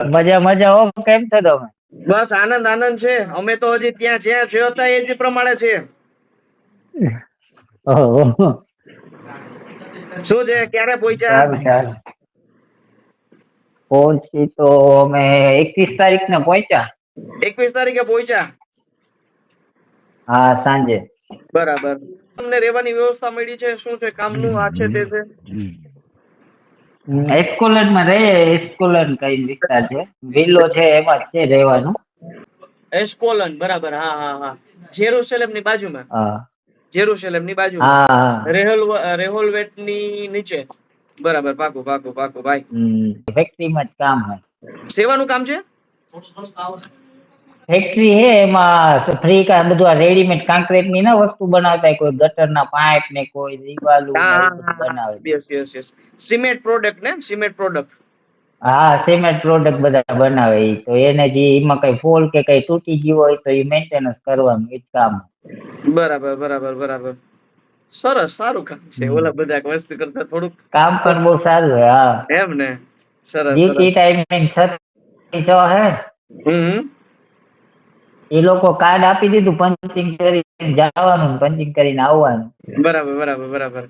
મજા મજા હો કેમ છો તમે? બસ આનંદ આનંદ છે. અમે તો હજી ત્યાં જ્યાં છે હતા એ જ પ્રમાણે છે. શું છે? ક્યારે પહોંચ્યા? પહોંચી તો અમે એકવીસ તારીખ ને પહોંચ્યા. એકવીસ તારીખે પહોંચ્યા? હા સાંજે. બરાબર. તમને રહેવાની વ્યવસ્થા મળી છે? શું છે? કામનું? આ છે તે છે? એસ્કોલેન્ડમાં રહે એસ્કોલન કઈ વિસ્તાર છે? વિલો છે એમાં જ છે રહેવાનું. એસ્કોલન બરાબર હા હા હા. જેરુસલેમની બાજુમાં. હા. જેરુસલેમની બાજુમાં. હા રેહોલ રેહોલવેટની નીચે. બરાબર પાકું પાકું પાકું ભાઈ. ફેક્ટરીમાં જ કામ હોય. સેવાનું કામ છે? ફેક્ટરી હે એમાં ફ્રી કા બધું આ રેડીમેડ કોન્ક્રીટની ના વસ્તુ બનાવતા કોઈ ગટર ના પાઇપ ને કોઈ દિવાલું બનાવે. Yes yes yes cement product ને? સિમેન્ટ પ્રોડક્ટ હા સિમેન્ટ પ્રોડક્ટ બધા બનાવે ઈ. તો એને જે એમાં કઈ ફોલ કે કઈ તૂટી ગયું હોય તો એ મેન્ટેનન્સ કરવાનું એ કામ. બરાબર બરાબર બરાબર. સરસ સારું કામ છે. ઓલા બધા વસ્તુ કરતા થોડુંક કામ પણ બહુ સારું હા. એમ ને? સરસ સરસ. ટાઈમિંગ છ છ હે? હમ. એ લોકો કાર્ડ આપી દીધું પંચિંગ કરી જવાનું પંચિંગ કરીને આવવાનું. બરાબર બરાબર બરાબર.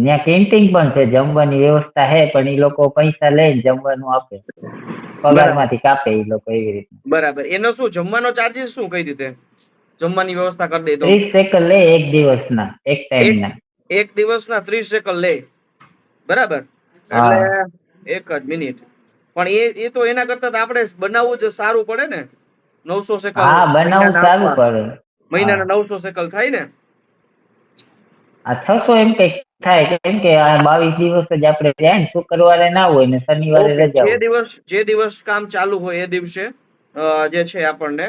ત્યાં કેન્ટીન પણ છે જમવાની વ્યવસ્થા છે પણ એ લોકો પૈસા લઈને જમવાનું આપે. પગારમાંથી કાપે એ લોકો એવી રીતે બરાબર. એનો શું જમવાનો ચાર્જીસ શું કઈ રીતે? જમવાની વ્યવસ્થા કરી દે તો. ત્રીસ સેકન્ડ લે એક દિવસના એક ટાઈમના. એક દિવસના ત્રીસ સેકન્ડ લે. બરાબર. એટલે એક જ મિનિટ. પણ એ એ તો એના કરતા આપણે બનાવવું જ સારું પડે ને. નવસો સેકલ. હા બનાવવું ચાલુ પડે મહિનાના નવસો સેકલ થાય ને? આ છસો એમ કંઈક થાય કેમ કે આ બાવીસ દિવસ જ આપણે જાય ને શુક્રવારે ના હોય ને શનિવારે રજા જે દિવસ જે દિવસ કામ ચાલુ હોય એ દિવસે જે છે આપણને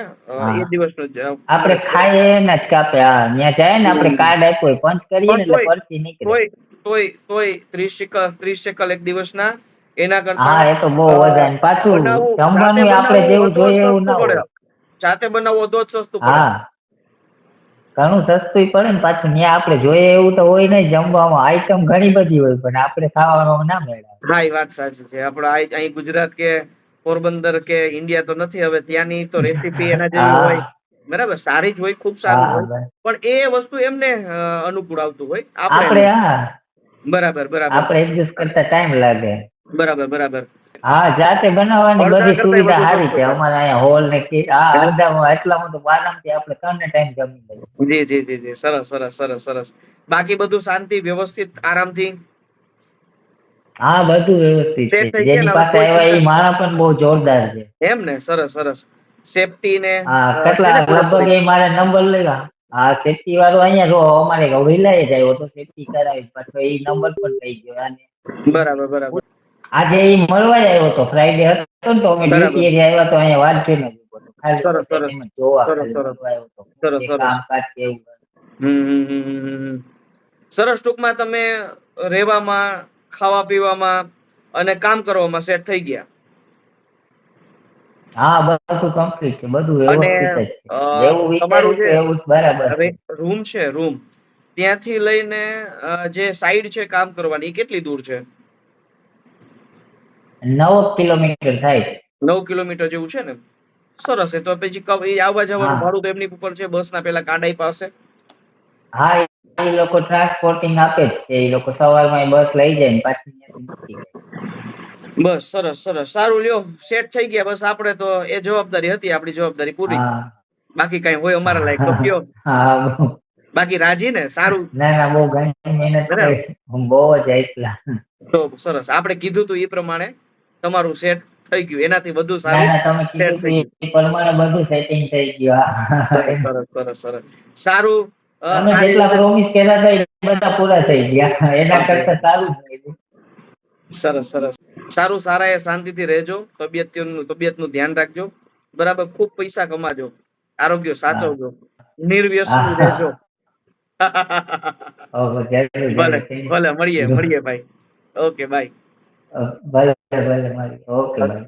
એ દિવસનો જ, આપણે ખાઈએ એના જ કાપે હા. ત્યાં જાય ને આપણે કાર્ડ આપ્યો હોય પંચ કરીએ ને એટલે પરચી નીકળે. તોય તોય તોય ત્રીસ સેકલ ત્રીસ સેકલ એક દિવસના એના કરતા હા એ તો બહુ વધારે. પાછું જમવાનું આપણે જેવું જોઈએ એવું ના હોય. જાતે બનાવવું તો જ સસ્તું પડે. હા. ઘણું સસ્તું પડે ને પાછું ત્યાં આપણે જોઈએ એવું તો હોય નહીં જમવામાં. આઈટમ ઘણી બધી હોય પણ આપણે ખાવામાં ના મળે હા એ વાત સાચી છે. આપણે અહીં ગુજરાત કે પોરબંદર કે ઇન્ડિયા તો નથી હવે ત્યાંની તો રેસીપી એના જેવી હોય. બરાબર સારી જ હોય ખૂબ સારી હોય. પણ એ વસ્તુ એમને અનુકૂળ આવતું હોય. આપણે બરાબર બરાબર. આપણે એડજસ્ટ કરતા ટાઈમ લાગે. બરાબર બરાબર. હા જાતે બનાવવાની બધી સુવિધા સારી છે. અમારે અહીંયા હોલ ને કે આ અડધામાં એટલા બધું આરામથી આપણે ત્રણે ટાઈમ જમી લઈએ. જી જી જી સરસ સરસ સરસ સરસ. બાકી બધું શાંતિ વ્યવસ્થિત આરામથી? હા બધું વ્યવસ્થિત છે. જેની પાસે આવ્યા એ મારા પણ બહુ જોરદાર છે. એમ ને? સરસ સરસ. સેફટી ને હા કેટલા લગભગ એ મારા નંબર લેવા હા સેફટી વાળો અહીંયા જો અમારે વિલાય જ આવ્યો તો સેફટી કરાવી. પાછો એ નંબર પણ લઈ ગયો. અને બરાબર બરાબર. આજે એ મળવા જ આવ્યો હતો. ફ્રાઈડે હતો ને તો અમે ડ્યુટી એરિયા આવ્યા તો અહીંયા વાત જોઈને જ ઊભો હતો. સરસ, ટૂંકમાં તમે રહેવામાં ખાવા પીવામાં અને કામ કરવામાં સેટ થઈ ગયા. હા બધું કમ્પ્લીટ છે. બધું અને વ્યવસ્થિત તમારું છે. જે બરાબર રૂમ છે રૂમ ત્યાંથી લઈને જે સાઈડ છે કામ કરવાની કેટલી દૂર છે? નવ કિલોમીટર થાય. નવ કિલોમીટર જેવું છે ને? સરસ એ તો પછી આવવા જવાનું ભાડું તો એમની ઉપર છે બસ ના પેલા કાડાઈ પાસે હા એ- લોકો ટ્રાન્સપોર્ટિંગ આપે છે એ લોકો સવારમાં બસ લઈ જાય ને પાછી બસ સરસ સરસ. સારું લ્યો સેટ થઈ ગયા. બસ આપણે તો એ જવાબદારી હતી આપણી જવાબદારી પૂરી. બાકી કઈ હોય અમારા લાયક તો કયો. બાકી રાજી ને? સારું. ના ના બહુ ઘણી મહેનત. બહુ જ એટલા તો સરસ. આપણે કીધું તું એ પ્રમાણે. તમારું સેટ થઈ ગયું. એનાથી વધુ સારું કીધું થઈ ગયું. પ્રમાણે બધું સેટિંગ થઈ ગયું સરસ સરસ સરસ સારું તમે જેટલા પ્રોમિસ કર્યા હતા બધા પૂરા થઈ ગયા. એના કરતા સારું સરસ સરસ. સારું સારા એ શાંતિથી રહેજો. તબિયતનું તબિયતનું ધ્યાન રાખજો. બરાબર ખૂબ પૈસા કમાજો. આરોગ્ય સાચવજો. નિર્વ્યસની. રહેજો. ભલે ભલે મળીએ મળીએ ભાઈ. ઓકે બાય ભલે ભલે મળી ઓકે ભાઈ